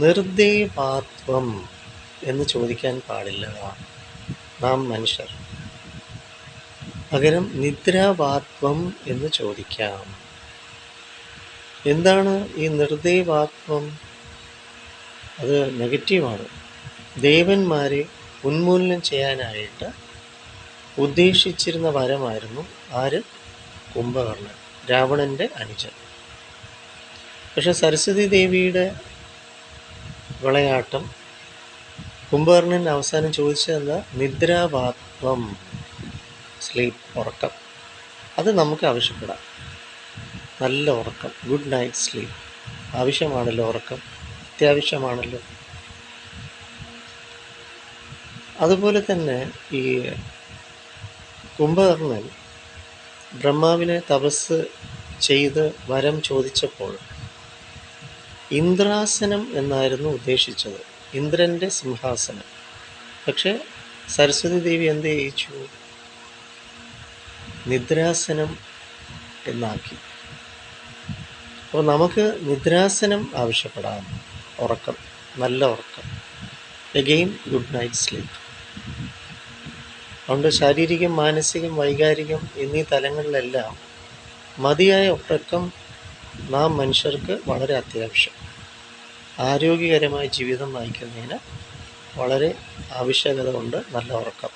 നിർദ്ദേവാത്വം എന്ന് ചോദിക്കാൻ പാടില്ല. നാം മനുഷ്യർ. പകരം നിദ്രാവാത്വം എന്ന് ചോദിക്കാം. എന്താണ് ഈ നിർദേവാത്വം അത് നെഗറ്റീവാണ്. ദേവന്മാരെ ഉന്മൂലനം ചെയ്യാനായിട്ട് ഉദ്ദേശിച്ചിരുന്ന വരമായിരുന്നു ആര്? കുംഭകർണൻ രാവണന്റെ അനുജൻ. പക്ഷെ സരസ്വതി ദേവിയുടെ വിളയാട്ടം. കുംഭകർണൻ അവസാനം ചോദിച്ചതെന്താ നിദ്രാപാത്വം സ്ലീപ്പ് ഉറക്കം. അത് നമുക്ക് ആവശ്യപ്പെടാം. നല്ല ഉറക്കം ഗുഡ് നൈറ്റ് സ്ലീപ്പ് ആവശ്യമാണല്ലോ ഉറക്കം അത്യാവശ്യമാണല്ലോ. അതുപോലെ തന്നെ ഈ കുംഭകർണൻ ബ്രഹ്മാവിനെ തപസ് ചെയ്ത് വരം ചോദിച്ചപ്പോൾ ഇന്ദ്രാസനം എന്നായിരുന്നു ഉദ്ദേശിച്ചത്. ഇന്ദ്രന്റെ സിംഹാസനം. പക്ഷേ സരസ്വതി ദേവി എന്ത് ചെയ്യിച്ചു? നിദ്രാസനം എന്നാക്കി. അപ്പോൾ നമുക്ക് നിദ്രാസനം ആവശ്യപ്പെടാം. ഉറക്കം. നല്ല ഉറക്കം. എഗെയിൻ ഗുഡ് നൈറ്റ് സ്ലീപ്പ് അതുകൊണ്ട് ശാരീരികം മാനസികം വൈകാരികം എന്നീ തലങ്ങളിലെല്ലാം മതിയായ ഉറക്കം നാം മനുഷ്യർക്ക് വളരെ അത്യാവശ്യം. ആരോഗ്യകരമായ ജീവിതം നയിക്കുന്നതിന് വളരെ ആവശ്യകത ഉണ്ട് നല്ല ഉറക്കം.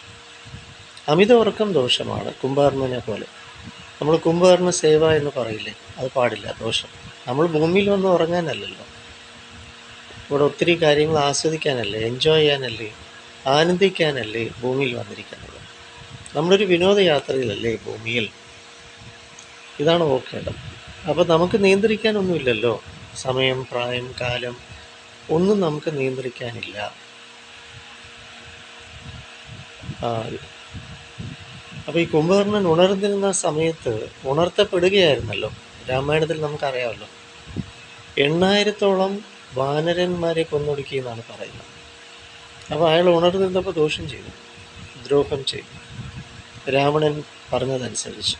അമിത ഉറക്കം ദോഷമാണ്. കുംഭകർണനെ പോലെ. നമ്മൾ കുംഭകർണ സേവ എന്ന് പറയില്ലേ? അത് പാടില്ല ദോഷം. നമ്മൾ ഭൂമിയിൽ വന്ന് ഉറങ്ങാനല്ലല്ലോ. ഇവിടെ ഒത്തിരി കാര്യങ്ങൾ ആസ്വദിക്കാനല്ലേ എൻജോയ് ചെയ്യാനല്ലേ ആനന്ദിക്കാനല്ലേ ഭൂമിയിൽ വന്നിരിക്കുന്നത്. നമ്മളൊരു വിനോദയാത്രയിലല്ലേ ഭൂമിയിൽ? ഇതാണ് ഓക്കേണ്ടത് അപ്പോൾ നമുക്ക് നിയന്ത്രിക്കാനൊന്നുമില്ലല്ലോ. സമയം പ്രായം കാലം ഒന്നും നമുക്ക് നിയന്ത്രിക്കാനില്ല. അപ്പോൾ ഈ കുംഭകർണൻ ഉണർന്നിരുന്ന സമയത്ത് ഉണർത്തപ്പെടുകയായിരുന്നല്ലോ. രാമായണത്തിൽ നമുക്കറിയാമല്ലോ. എണ്ണായിരത്തോളം വാനരന്മാരെ കൊന്നൊടുക്കി എന്നാണ് പറയുന്നത്. അപ്പോൾ അയാൾ ഉണർന്നിരുന്നപ്പോൾ ദോഷം ചെയ്തു. ദ്രോഹം ചെയ്തു. രാവണൻ പറഞ്ഞതനുസരിച്ച്.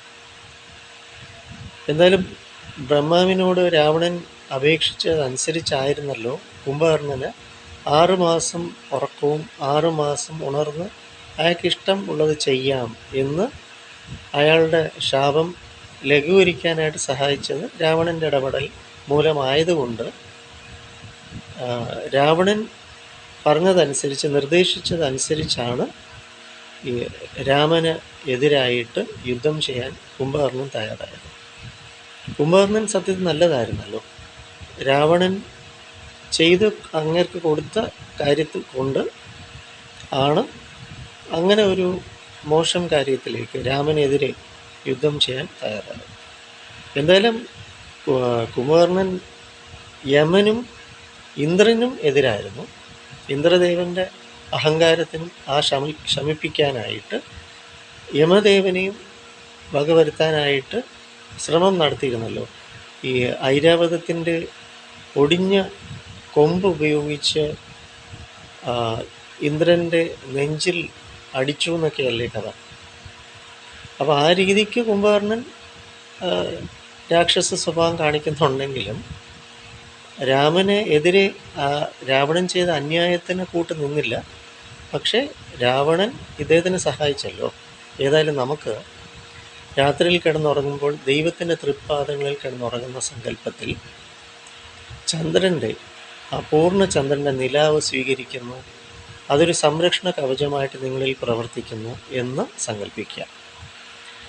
എന്തായാലും ബ്രഹ്മാവിനോട് രാവണൻ അപേക്ഷിച്ചതനുസരിച്ചായിരുന്നല്ലോ കുംഭകർണന്. ആറുമാസം ഉറക്കവും ആറുമാസം ഉണർന്ന് അയാൾക്ക് ഇഷ്ടം ഉള്ളത് ചെയ്യാം എന്ന് അയാളുടെ ശാപം ലഘൂകരിക്കാനായിട്ട് സഹായിച്ചത് രാവണന്റെ ഇടപെടൽ മൂലമായതുകൊണ്ട് രാവണൻ പറഞ്ഞതനുസരിച്ച് നിർദ്ദേശിച്ചതനുസരിച്ചാണ് ഈ രാമന് എതിരായിട്ട് യുദ്ധം ചെയ്യാൻ കുംഭകർണൻ തയ്യാറായത്. കുംഭകർണൻ സത്യത്തിൽ നല്ലതായിരുന്നല്ലോ. രാവണൻ ചെയ്ത് അങ്ങേർക്ക് കൊടുത്ത കാര്യത്തിൽ കൊണ്ട് ആണ് അങ്ങനെ ഒരു മോശം കാര്യത്തിലേക്ക് രാമനെതിരെ യുദ്ധം ചെയ്യാൻ തയ്യാറായത്. എന്തായാലും കുമാരണൻ യമനും ഇന്ദ്രനും എതിരായിരുന്നു. ഇന്ദ്രദേവന്റെ അഹങ്കാരത്തിനും ആ ശമി ശമിപ്പിക്കാനായിട്ട് യമദേവനെയും വകവരുത്താനായിട്ട് ശ്രമം നടത്തിയിരുന്നല്ലോ. ഈ ഐരാവതത്തിന്റെ ഒടിഞ്ഞ കൊമ്പ് ഉപയോഗിച്ച് ഇന്ദ്രന്റെ നെഞ്ചിൽ അടിച്ചു എന്നൊക്കെയല്ലേ കഥ. അപ്പോൾ ആ രീതിക്ക് കുംഭകർണൻ രാക്ഷസ സ്വഭാവം കാണിക്കുന്നുണ്ടെങ്കിലും രാമനെ എതിരെ രാവണൻ ചെയ്ത അന്യായത്തിന് കൂട്ട് നിന്നില്ല. പക്ഷേ രാവണൻ ഇദ്ദേഹത്തിനെ സഹായിച്ചല്ലോ. ഏതായാലും നമുക്ക് രാത്രിയിൽ കിടന്നുറങ്ങുമ്പോൾ ദൈവത്തിന്റെ തൃപ്പാദങ്ങളിൽ കിടന്നുറങ്ങുന്ന സങ്കല്പത്തിൽ ചന്ദ്രന്റെ ആ പൂർണ ചന്ദ്രന്റെ നിലാവ് സ്വീകരിക്കുന്നു. അതൊരു സംരക്ഷണ കവചമായിട്ട് നിങ്ങളിൽ പ്രവർത്തിക്കുന്നു എന്ന് സങ്കല്പിക്കുക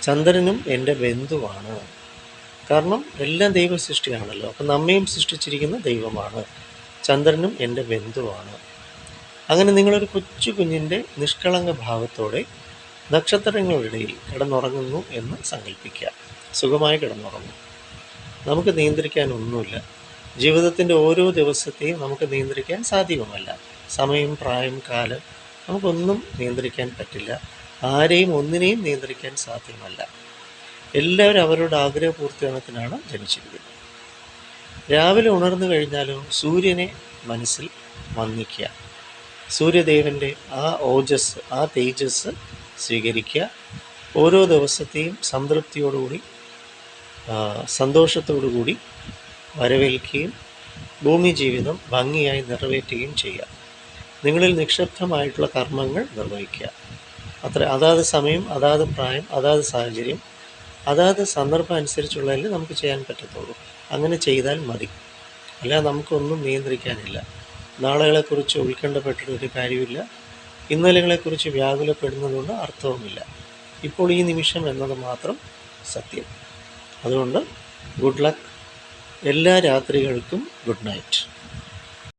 ചന്ദ്രനും എന്റെ ബന്ധുവാണ്. കാരണം എല്ലാം ദൈവ സൃഷ്ടിയാണല്ലോ അപ്പം നമ്മയും സൃഷ്ടിച്ചിരിക്കുന്ന ദൈവമാണ്. ചന്ദ്രനും എന്റെ ബന്ധുവാണ്. അങ്ങനെ നിങ്ങളൊരു കൊച്ചു കുഞ്ഞിന്റെ നിഷ്കളങ്ക ഭാവത്തോടെ നക്ഷത്രങ്ങളിടയിൽ കിടന്നുറങ്ങുന്നു എന്ന് സങ്കല്പിക്കുക സുഖമായി കിടന്നുറങ്ങും. നമുക്ക് നിയന്ത്രിക്കാൻ ഒന്നുമില്ല ജീവിതത്തിന്റെ ഓരോ ദിവസത്തെയും നമുക്ക് നിയന്ത്രിക്കാൻ സാധ്യവുമല്ല സമയം പ്രായം കാലം നമുക്കൊന്നും നിയന്ത്രിക്കാൻ പറ്റില്ല. ആരെയും ഒന്നിനെയും നിയന്ത്രിക്കാൻ സാധ്യമല്ല. എല്ലാവരും അവരുടെ ആഗ്രഹ പൂർത്തീകരണത്തിനാണ് ജനിച്ചിരിക്കുന്നത്. രാവിലെ ഉണർന്നു കഴിഞ്ഞാലോ സൂര്യനെ മനസ്സിൽ വന്നിക്കുക സൂര്യദേവന്റെ ആ ഓജസ് ആ തേജസ് സ്വീകരിക്കുക. ഓരോ ദിവസത്തെയും സംതൃപ്തിയോടുകൂടി സന്തോഷത്തോടു കൂടി വരവേൽക്കുകയും ഭൂമി ജീവിതം ഭംഗിയായി നിറവേറ്റുകയും ചെയ്യാം നിങ്ങളിൽ നിക്ഷിപ്തമായിട്ടുള്ള കർമ്മങ്ങൾ നിർവഹിക്കുക. അത്ര അതാത് സമയം അതാത് പ്രായം അതാത് സാഹചര്യം അതാത് സന്ദർഭം അനുസരിച്ചുള്ളതല്ലേ നമുക്ക് ചെയ്യാൻ പറ്റത്തുള്ളൂ. അങ്ങനെ ചെയ്താൽ മതി. അല്ല നമുക്കൊന്നും നിയന്ത്രിക്കാനില്ല. നാളുകളെക്കുറിച്ച് ഉത്കണ്ഠപ്പെട്ടിട്ട് ഒരു കാര്യമില്ല. ഇന്നലകളെക്കുറിച്ച് വ്യാകുലപ്പെടുന്നതുകൊണ്ട് അർത്ഥവുമില്ല. ഇപ്പോൾ ഈ നിമിഷം എന്നത് മാത്രം സത്യം. അതുകൊണ്ട് ഗുഡ് ലക്ക്. എല്ലാ രാത്രികൾക്കും ഗുഡ് നൈറ്റ്.